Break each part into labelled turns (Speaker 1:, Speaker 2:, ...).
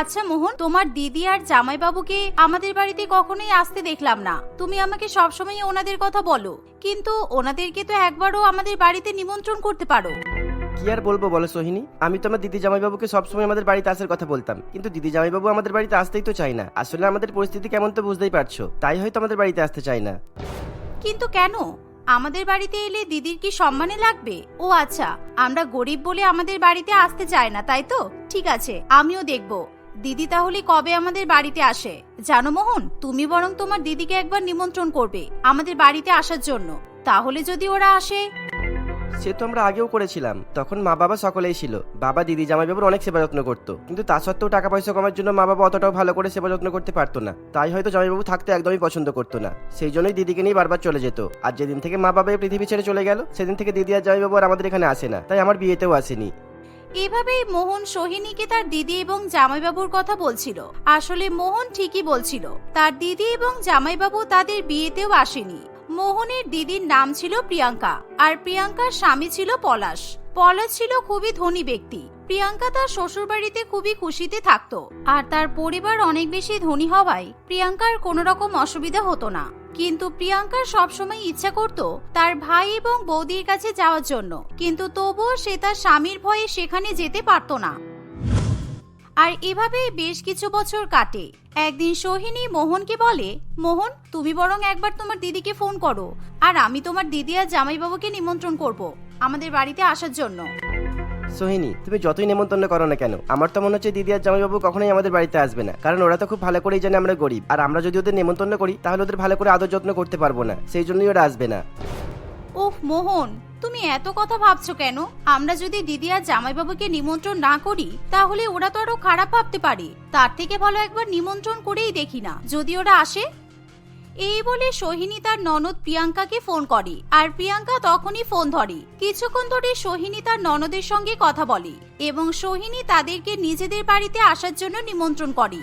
Speaker 1: আচ্ছা মোহন তোমার দিদি আর জামাইবাবুকে আমাদের বাড়িতে কখনোই আসতে দেখলাম না। তুমি আমাকে সবসময় ওনাদের কথা বলো। কিন্তু ওনাদেরকে তো একবারও আমাদের বাড়িতে নিমন্ত্রণ করতে পারো।
Speaker 2: কি আর বলব বলো সোহিনী? আমি তো আমার দিদি জামাইবাবুকে সবসময় আমাদের বাড়িতে আসার কথা বলতাম। কিন্তু দিদি জামাইবাবু আমাদের বাড়িতে আসতেই তো চাই না। আসলে আমাদের পরিস্থিতি কেমন তো বুঝতেই পারছ। তাই হয়তো আমাদের বাড়িতে আসতে চাই না।
Speaker 1: কিন্তু কেন? আমাদের বাড়িতে এলে দিদির কি সম্মানে লাগবে? ও আচ্ছা আমরা গরিব বলে আমাদের বাড়িতে আসতে চায় না তাই তো? ঠিক আছে আমিও দেখব। দিদি তাহলে কবে আমাদের বাড়িতে আসে? জানো মোহন, তুমি বরং তোমার দিদিকে একবার নিমন্ত্রণ করবে আমাদের বাড়িতে আসার জন্য। তাহলে যদি ওরা আসে?
Speaker 2: সে তো আমরা আগেও করেছিলাম। তখন মা বাবা সকলেই ছিল। বাবা দিদি জামাইবাবুর অনেক সেবা যত্ন করতো। কিন্তু তা সত্ত্বেও টাকা পয়সা কমার জন্য মা বাবা অতটাও ভালো করে সেবা যত্ন করতে পারতো না। তাই হয়তো জামাইবাবু থাকতে একদমই পছন্দ করতো না। সেই জন্যই দিদিকে নিয়ে বারবার চলে যেত। আর যেদিন থেকে মা বাবা এই পৃথিবী ছেড়ে চলে গেল, সেদিন থেকে দিদি আর জামাইবাবু আর আমাদের এখানে আসে না। তাই আমার বিয়েতেও আসেনি।
Speaker 1: এভাবেই মোহন সোহিনীকে তার দিদি এবং জামাইবাবুর কথা বলছিল। আসলে মোহন ঠিকই বলছিল, তার দিদি এবং জামাইবাবু তাদের বিয়েতেও আসেনি। মোহনের দিদির নাম ছিল প্রিয়াঙ্কা, আর প্রিয়াঙ্কার স্বামী ছিল পলাশ। পলাশ ছিল খুবই ধনী ব্যক্তি। প্রিয়াঙ্কা তার শ্বশুরবাড়িতে খুবই খুশিতে থাকতো। আর তার পরিবার অনেক বেশি ধনী হওয়ায় প্রিয়াঙ্কার কোনো রকম অসুবিধা হতো না। কিন্তু প্রিয়াঙ্কার সবসময় ইচ্ছা করত তার ভাই এবং বৌদির কাছে যাওয়ার জন্য। কিন্তু তবুও সে তার স্বামীর ভয়ে সেখানে যেতে পারত না। আর এভাবেই বেশ কিছু বছর কাটে। একদিন সোহিনী মোহনকে বলে, মোহন, তুমি বরং একবার তোমার দিদিকে ফোন করো। আর আমি তোমার দিদি আর জামাইবাবুকে নিমন্ত্রণ করব আমাদের বাড়িতে আসার জন্য।
Speaker 2: সোহিনী, তুমি যতই নেমন্তন্ন করো না কেন, আমার তো মনে হচ্ছে দিদি আর জামাইবাবু কখনোই আমাদের বাড়িতে আসবে না। কারণ ওরা তো খুব ভালো করেই জানে আমরা গরিব। আর আমরা যদি ওদের নেমন্তন্ন করি, তাহলে ওদের ভালো করে আদর যত্ন করতে পারব না। সেই জন্যই ওরা আসবে না।
Speaker 1: ওহ মোহন, তুমি এত কথা ভাবছ কেন? আমরা যদি দিদি আর জামাইবাবুকে নিমন্ত্রণ না করি, তাহলে ওরা তো আরও খারাপ ভাবতে পারে। তার থেকে ভালো একবার নিমন্ত্রণ করেই দেখি না। যদি ওরা আসে এই বলে সোহিনী তার ননদ প্রিয়াঙ্কাকে ফোন করে। আর প্রিয়াঙ্কা তখনই ফোন ধরে। কিছুক্ষণ ধরে সোহিনী তার ননদের সঙ্গে কথা বলে এবং সোহিনী তাদেরকে নিজেদের বাড়িতে আসার জন্য নিমন্ত্রণ করে।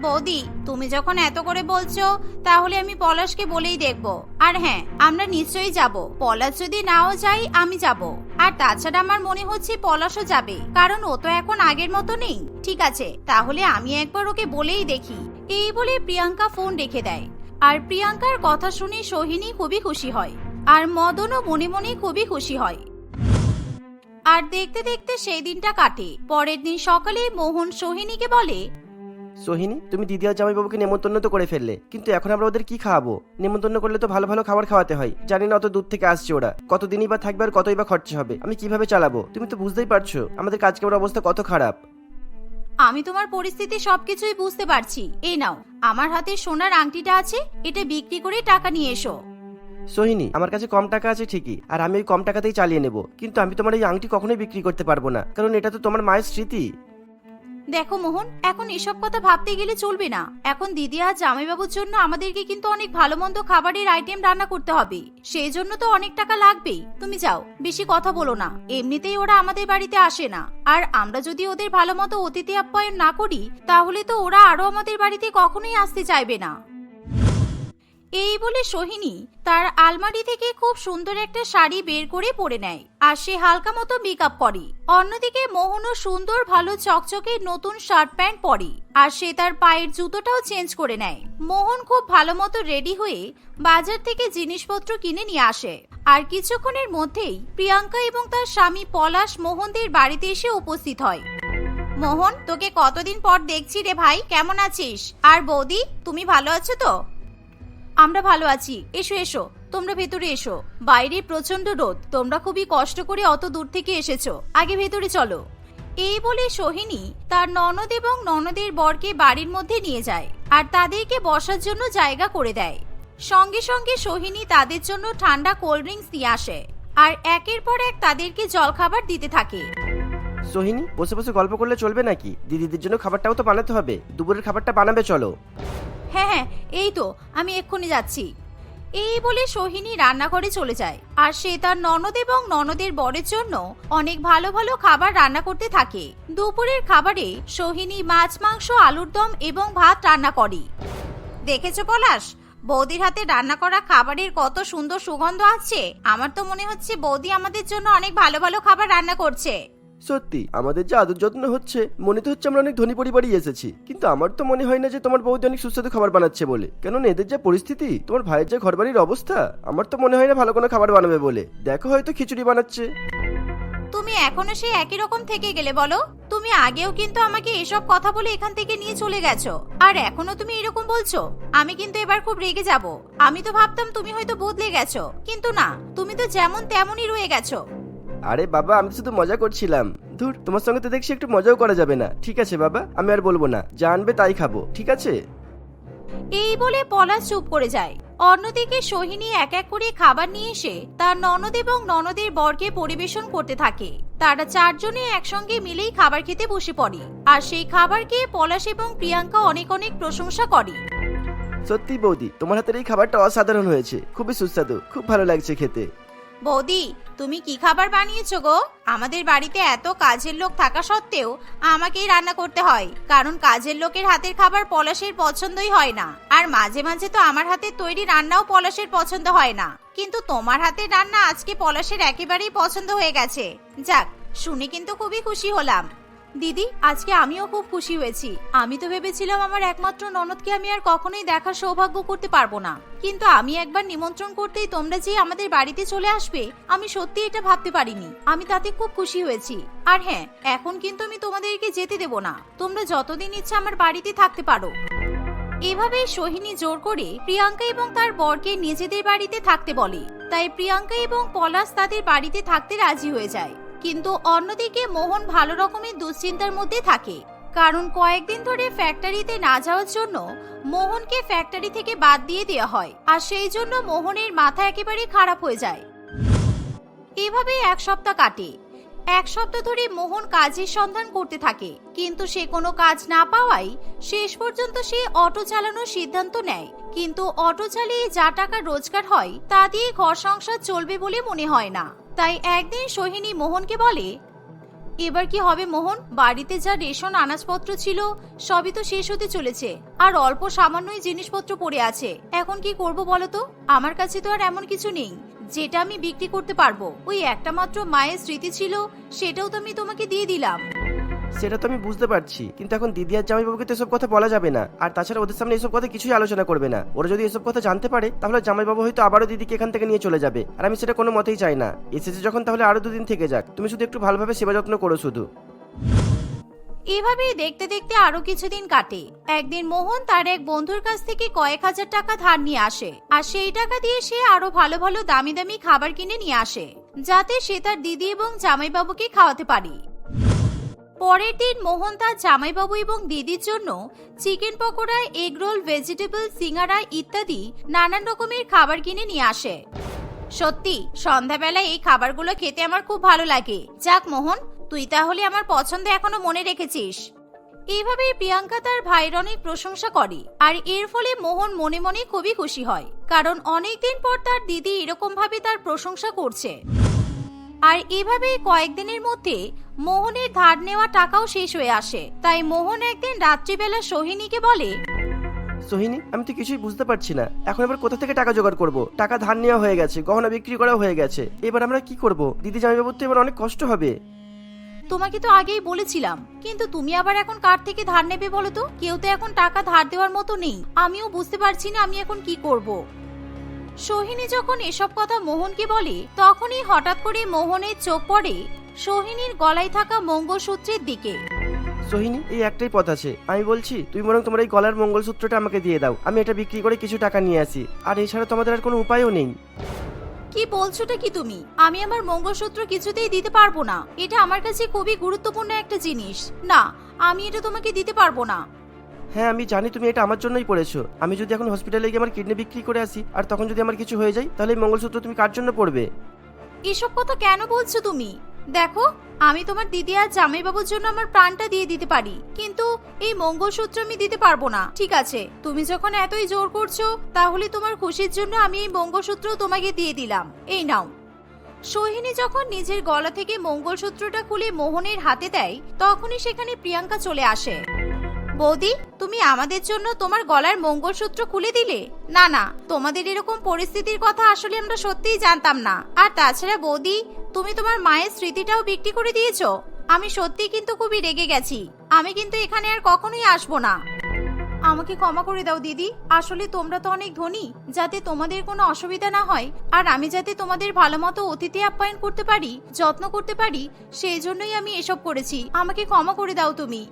Speaker 1: বৌদি, তুমি যখন এত করে বলছো, তাহলে আমি পলাশকে বলেই দেখব। আর হ্যাঁ আমরা নিশ্চয়ই যাব। পলাশ যদি নাও যাই আমি যাব। আর তাছাড়া আমার মনে হচ্ছে পলাশও যাবে। কারণ ও তো এখন আগের মতো নেই। ঠিক আছে, তাহলে আমি একবার ওকে বলেই দেখি। এই বলে প্রিয়াঙ্কা ফোন রেখে দেয়। আর প্রিয়াঙ্কার কথা শুনে সোহিনী খুবই খুশি হয়। আর মদনও মনে মনে খুবই খুশি হয়। আর দেখতে দেখতে সেই দিনটা কাটে। পরের দিন সকালে মোহন সোহিনীকে বলে,
Speaker 2: সোহিনী, তুমি দিদি আর জামাইবাবুকে নেমন্তন্ন তো করে ফেললে। কিন্তু এখন আমরা ওদের কি খাওয়াবো? নেমন্তন্ন করলে তো ভালো ভালো খাবার খাওয়াতে হয়। জানি না অত দূর থেকে আসছে ওরা। কতদিনই বা থাকবে আর কতই বা খরচা হবে? আমি কীভাবে চালাবো? তুমি তো বুঝতেই পারছ। আমাদের কাজ অবস্থা কত খারাপ।
Speaker 1: আমি তোমার পরিস্থিতি সবকিছুই বুঝতে পারছি। এই নাও, আমার হাতে সোনার আংটিটা আছে, এটা বিক্রি করে টাকা নিয়ে এসো।
Speaker 2: সোহিনী, আমার কাছে কম টাকা আছে ঠিকই, আর আমি ওই কম টাকাতেই চালিয়ে নেব। কিন্তু আমি তোমার এই আংটি কখনোই বিক্রি করতে পারব না, কারণ এটা তো তোমার মায়ের স্মৃতি।
Speaker 1: দেখো মোহন, এখন এসব কথা ভাবতে গেলে চলবে না। এখন দিদি আর জামাইবাবুর জন্য আমাদেরকে কিন্তু অনেক ভালো মন্দ খাবারের আইটেম রান্না করতে হবে। সেই জন্য তো অনেক টাকা লাগবেই। তুমি যাও, বেশি কথা বলো না। এমনিতেই ওরা আমাদের বাড়িতে আসে না। আর আমরা যদি ওদের ভালো মতো অতিথি আপ্যায়ন না করি, তাহলে তো ওরা আরও আমাদের বাড়িতে কখনোই আসতে চাইবে না। এই বলে সোহিনী তার আলমারি থেকে খুব সুন্দর একটা শাড়ি বের করে পরে নেয় আর সে হালকা মতো মেকআপ করে। অন্যদিকে মোহনও সুন্দর ভালো চকচকে নতুন শার্ট প্যান্ট পরে আর সে তার পায়ের জুতোটাও চেঞ্জ করে নেয়। মোহন খুব ভালো মতো রেডি হয়ে বাজার থেকে জিনিসপত্র কিনে নিয়ে আসে। আর কিছুক্ষণের মধ্যেই প্রিয়াঙ্কা এবং তার স্বামী পলাশ মোহনদের বাড়িতে এসে উপস্থিত হয়। মোহন, তোকে কতদিন পর দেখছি রে ভাই, কেমন আছিস? আর বৌদি, তুমি ভালো আছো তো? আমরা ভালো আছি। এসো এসো। তোমরা ভেতরে এসো। বাইরে প্রচণ্ড রোদ। তোমরা খুবই কষ্ট করে অত দূর থেকে এসেছ। আগে ভেতরে চলো। এই বলে সোহিনী তার ননদ এবং ননদের বরকে বাড়ির মধ্যে নিয়ে যায় আর তাদেরকে বসার জন্য জায়গা করে দেয়। সঙ্গে সঙ্গে সোহিনী তাদের জন্য ঠান্ডা কোল্ড ড্রিঙ্কস দিয়ে আসে আর একের পর এক তাদেরকে জলখাবার দিতে থাকে।
Speaker 2: সোহিনী, বসে বসে গল্প করলে চলবে নাকি? দিদিদের জন্য খাবারটাও তো বানাতে হবে। দুপুরের খাবারটা বানাবে, চলো।
Speaker 1: হ্যাঁ হ্যাঁ এই তো, আমি এক্ষুনি যাচ্ছি। এই বলে সোহিনী রান্নাঘরে চলে যায়, আর সে তার ননদ এবং ননদের বরের জন্য অনেক ভালো ভালো খাবার রান্না করতে থাকে। দুপুরের খাবারে সোহিনী মাছ, মাংস, আলুর দম এবং ভাত রান্না করে। দেখেছ পলাশ, বৌদির হাতে রান্না করা খাবারের কত সুন্দর সুগন্ধ আছে। আমার তো মনে হচ্ছে বৌদি আমাদের জন্য অনেক ভালো ভালো খাবার রান্না করছে।
Speaker 2: সত্যি, আমাদের যে আদর যত্ন হচ্ছে, মনে তো হচ্ছে আমরা অনেক ধনী পরিবারই এসেছি। কিন্তু আমার তো মনে হয় না যে তোমার বৌদি অনেক সুস্বাদু খাবার বানাচ্ছে বলে। কেননা এদের যে পরিস্থিতি, তোমার ভাইয়ের যে ঘরবাড়ির অবস্থা, আমার তো মনে হয় না ভালো কোনো খাবার বানাবে বলে। দেখো হয়তো খিচুড়ি বানাচ্ছে।
Speaker 1: তুমি এখনও সেই একই রকম থেকে গেলে বলো? তুমি আগেও কিন্তু আমাকে এসব কথা বলে এখান থেকে নিয়ে চলে গেছো। আর এখনও তুমি এরকম বলছো? আমি কিন্তু এবার খুব রেগে যাব। আমি তো ভাবতাম তুমি হয়তো বদলে গেছো। কিন্তু না, তুমি তো যেমন তেমনই রয়ে গেছো।
Speaker 2: আরে বাবা আমি শুধু মজা করছিলাম। ধুর তোমার সঙ্গে তো দেখছি একটু মজাও করা যাবে না। ঠিক আছে বাবা আমি আর বলব না। যা আনবে তাই খাব ঠিক আছে?
Speaker 1: এই বলে পলাশ চুপ করে যায়। অন্যদিকে সোহিনী এক এক করে খাবার নিয়ে এসে তার ননদ এবং ননদের বরকে পরিবেশন করতে থাকে। তারা চারজনে একসঙ্গে মিলেই খাবার খেতে বসে পড়ে। আর সেই খাবার খেয়ে পলাশ এবং প্রিয়াঙ্কা অনেক অনেক প্রশংসা করে।
Speaker 2: সত্যি বৌদি তোমার হাতের এই খাবারটা অসাধারণ হয়েছে। খুবই সুস্বাদু খুব ভালো লাগছে খেতে।
Speaker 1: বৌদি, তুমি কি খাবার বানিয়েছো গো? আমাদের বাড়িতে এত কাজের লোক থাকা সত্ত্বেও আমাকেই রান্না করতে হয়, কারণ কাজের লোকের হাতের খাবার পলাশের পছন্দই হয় না। আর মাঝে মাঝে তো আমার হাতে তৈরি রান্নাও পলাশের পছন্দ হয় না। কিন্তু তোমার হাতের রান্না আজকে পলাশের একেবারেই পছন্দ হয়ে গেছে। যাক, শুনে কিন্তু খুবই খুশি হলাম। দিদি, আজকে আমিও খুব খুশি হয়েছি। আমি তো ভেবেছিলাম আমার একমাত্র ননদকে আমি আর কখনোই দেখার সৌভাগ্য করতে পারব না। কিন্তু আমি একবার নিমন্ত্রণ করতেই তোমরা যে আমাদের বাড়িতে চলে আসবে, আমি সত্যি এটা ভাবতে পারিনি। আমি তাতে খুব খুশি হয়েছি। আর হ্যাঁ এখন কিন্তু আমি তোমাদেরকে যেতে দেব না। তোমরা যতদিন ইচ্ছা আমার বাড়িতে থাকতে পারো। এভাবেই সোহিনী জোর করে প্রিয়াঙ্কা এবং তার বরকে নিজেদের বাড়িতে থাকতে বলে। তাই প্রিয়াঙ্কা এবং পলাশ তাদের বাড়িতে থাকতে রাজি হয়ে যায়। কিন্তু অন্যদিকে মোহন ভালো রকমের দুশ্চিন্তার মধ্যে থাকে। কারণ কয়েকদিন ধরে ফ্যাক্টরিতে না যাওয়ার জন্য মোহনকে ফ্যাক্টরি থেকে বাদ দিয়ে দেওয়া হয়। আর সেই জন্য মোহনের মাথা একেবারে খারাপ হয়ে যায়। এভাবেই এক সপ্তাহ কাটে। এক সপ্তাহ ধরে মোহন কাজের সন্ধান করতে থাকে। কিন্তু সে কোনো কাজ না পাওয়ায় শেষ পর্যন্ত সে অটো চালানোর সিদ্ধান্ত নেয়। কিন্তু অটো চালিয়ে যা টাকা রোজগার হয়, তা দিয়ে ঘর সংসার চলবে বলে মনে হয় না। তাই একদিন সোহিনী মোহনকে বলে, এবার কি হবে মোহন? বাড়িতে যা রেশন, আনাজপত্র ছিল, সবই তো শেষ হতে চলেছে। আর অল্প সামান্যই জিনিসপত্র পড়ে আছে। এখন কি করব বলো তো? আমার কাছে তো আর এমন কিছু নেই। যেটা আমি বিক্রি করতে পারব। ওই একটা মাত্র মায়ের স্মৃতি ছিল, সেটাও তো আমি তোমাকে দিয়ে দিলাম।
Speaker 2: সেটা তো আমি বুঝতে পারছি। কিন্তু এখন দিদি আর জামাইবাবুকে তো এসব কথা বলা যাবে না। আর তাছাড়া ওদের সামনে এসব কথা কিছুই আলোচনা করবে না। ওরা যদি এসব কথা জানতে পারে, তাহলে জামাইবাবু হয়তো আবারও দিদিকে এখান থেকে নিয়ে চলে যাবে। আর আমি সেটা কোনো মতেই চাই না। এসেছে যখন, তাহলে আরও দুদিন থেকে যাক। তুমি শুধু একটু ভালোভাবে সেবা যত্ন করো শুধু।
Speaker 1: এভাবেই দেখতে দেখতে আরও কিছুদিন কাটে। একদিন মোহন তার এক বন্ধুর কাছ থেকে কয়েক হাজার টাকা ধার নিয়ে আসে। আর সেই টাকা দিয়ে সে আরও ভালো ভালো দামি দামি খাবার কিনে নিয়ে আসে, যাতে সে তার দিদি এবং জামাইবাবুকে খাওয়াতে পারে। পরের দিন মোহন তার জামাইবাবু এবং দিদির জন্য chicken pakora egg roll vegetable singara ইত্যাদি নানান রকমের খাবার কিনে নিয়ে আসে। সত্যি, সন্ধ্যাবেলায় এই খাবারগুলো খেতে আমার খুব ভালো লাগে। যাক মোহন, তুই তাহলে আমার পছন্দ এখনও মনে রেখেছিস। এইভাবেই প্রিয়াঙ্কা তার ভাইয়ের অনেক প্রশংসা করে, আর এর ফলে মোহন মনে মনে খুবই খুশি হয়, কারণ অনেকদিন পর তার দিদি এরকম ভাবে তার প্রশংসা করছে। আর এভাবেই কয়েকদিনের মধ্যে মোহনের ধার নেওয়া টাকাও শেষ হয়ে আসে। তাই মোহন একদিন রাত্রিবেলা সোহিনীকে বলে
Speaker 2: সোহিনী আমি তো কিছুই বুঝতে পারছি না। এখন এবার কোথা থেকে টাকা জোগাড় করব? টাকা ধার নেওয়া হয়ে গেছে গহনা বিক্রি করা হয়ে গেছে। এবার আমরা কি করব? দিদি জামাইবাবুর তো এবার অনেক কষ্ট হবে।
Speaker 1: তোমাকে তো আগেই বলেছিলাম কিন্তু তুমি আবার এখন কার থেকে ধার নেবে বলো তো? কেউ তো এখন টাকা ধার দেওয়ার মতো নেই। আমিও বুঝতে পারছি না আমি এখন কি করব। সোহিনী যখন এসব কথা মোহনকে বলে তখনই হঠাৎ করে মোহনের চোখ পড়ে সোহিনীর গলায় থাকা মঙ্গলসূত্রের দিকে।
Speaker 2: সোহিনী এই একটাই পথ আছে। আমি বলছি তুমি বরং তোমার এই গলার মঙ্গলসূত্রটা আমাকে দিয়ে দাও। আমি এটা বিক্রি করে কিছু টাকা নিয়ে আসি। আর এছাড়া তোমাদের আর কোনো উপায়ও নেই।
Speaker 1: কি বলছোটা কি তুমি? আমি আমার মঙ্গলসূত্র কিছুতেই দিতে পারব না। এটা আমার কাছে খুবই গুরুত্বপূর্ণ একটা জিনিস। না আমি এটা তোমাকে দিতে পারব না।
Speaker 2: হ্যাঁ আমি জানি তুমি এটা আমার জন্যই পড়েছো। আমি যদি এখন হসপিটালে গিয়ে আমার কিডনি বিক্রি করে আসি, আর তখন যদি আমার কিছু হয়ে যায়, তাহলে মঙ্গলসূত্র তুমি কার জন্য পড়বে?
Speaker 1: এসব কথা কেন বলছো তুমি? দেখো, আমি তোমার দিদি আর জামাইবাবুর জন্য আমার প্রাণটা দিয়ে দিতে পারি, কিন্তু এই মঙ্গলসূত্র আমি দিতে পারব না। ঠিক আছে, তুমি যখন এতই জোর করছ, তাহলে তোমার খুশির জন্য আমি এই মঙ্গলসূত্র তোমাকে দিয়ে দিলাম। এই নাও। সোহিনী যখন নিজের গলা থেকে মঙ্গলসূত্রটা খুলে মোহনের হাতে দেয়, তখনই সেখানে প্রিয়াঙ্কা চলে আসে। বৌদি, তুমি আমাদের জন্য তোমার গলার মঙ্গলসূত্র খুলে দিলে? না না, তোমাদের এরকম পরিস্থিতির কথা আসলে আমরা সত্যিই জানতাম না। আর তাছাড়া বৌদি, তুমি তোমার মায়ের স্মৃতিটাও বিক্রি করে দিয়েছ। আমি সত্যি কিন্তু খুবই রেগে গেছি। আমি কিন্তু এখানে আর কখনোই আসব না। আমাকে ক্ষমা করে দাও দিদি। আসলে তোমরা তো অনেক ধনী। যাতে তোমাদের কোনো অসুবিধা না হয়। আর আমি যাতে তোমাদের ভালো মতো অতিথি আপ্যায়ন করতে পারি, যত্ন করতে পারি, সেই জন্যই আমি এসব করেছি। আমাকে ক্ষমা করে দাও তুমি।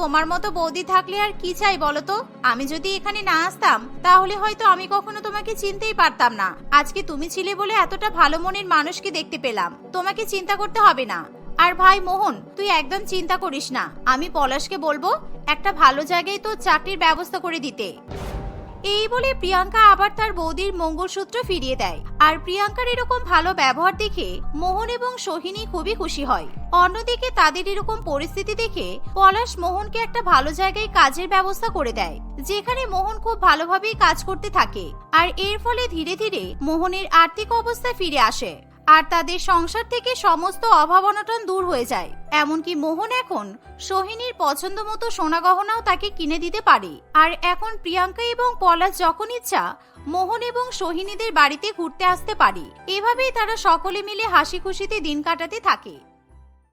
Speaker 1: তোমার মতো বৌদি থাকলে আর কি চাই বলো তো? আমি যদি এখানে না আসতাম, তাহলে হয়তো আমি কখনো তোমাকে চিনতেই পারতাম না। আজকে তুমি ছিলে বলে এতটা ভালো মনের মানুষকে দেখতে পেলাম। তোমাকে চিন্তা করতে হবে না। আর ভাই মোহন, তুই একদম চিন্তা করিস না। আমি পলাশকে বলব, একটা ভালো জায়গায় তোর চাকরির ব্যবস্থা করে দিতে। এই বলে প্রিয়াঙ্কা আবার তার বৌদির মঙ্গলসূত্র ফিরিয়ে দেয়। আর প্রিয়াঙ্কার এরকম ভালো ব্যবহার দেখে মোহন এবং সোহিনী খুবই খুশি হয়। অন্যদিকে তাদের এরকম পরিস্থিতি দেখে পলাশ মোহনকে একটা ভালো জায়গায় কাজের ব্যবস্থা করে দেয়, যেখানে মোহন খুব ভালোভাবেই কাজ করতে থাকে। আর এর ফলে ধীরে ধীরে মোহনের আর্থিক অবস্থা ফিরে আসে। আর তাদের সংসার থেকে সমস্ত অভাব অনটন দূর হয়ে যায়। এমনকি মোহন এখন সোহিনীর পছন্দ মতো সোনা গহনাও তাকে কিনে দিতে পারে। আর এখন প্রিয়াঙ্কা এবং পলাশ যখন ইচ্ছা, মোহন এবং সোহিনীদের বাড়িতে ঘুরতে আসতে পারে। এভাবেই তারা সকলে মিলে হাসি খুশিতে দিন কাটাতে থাকে।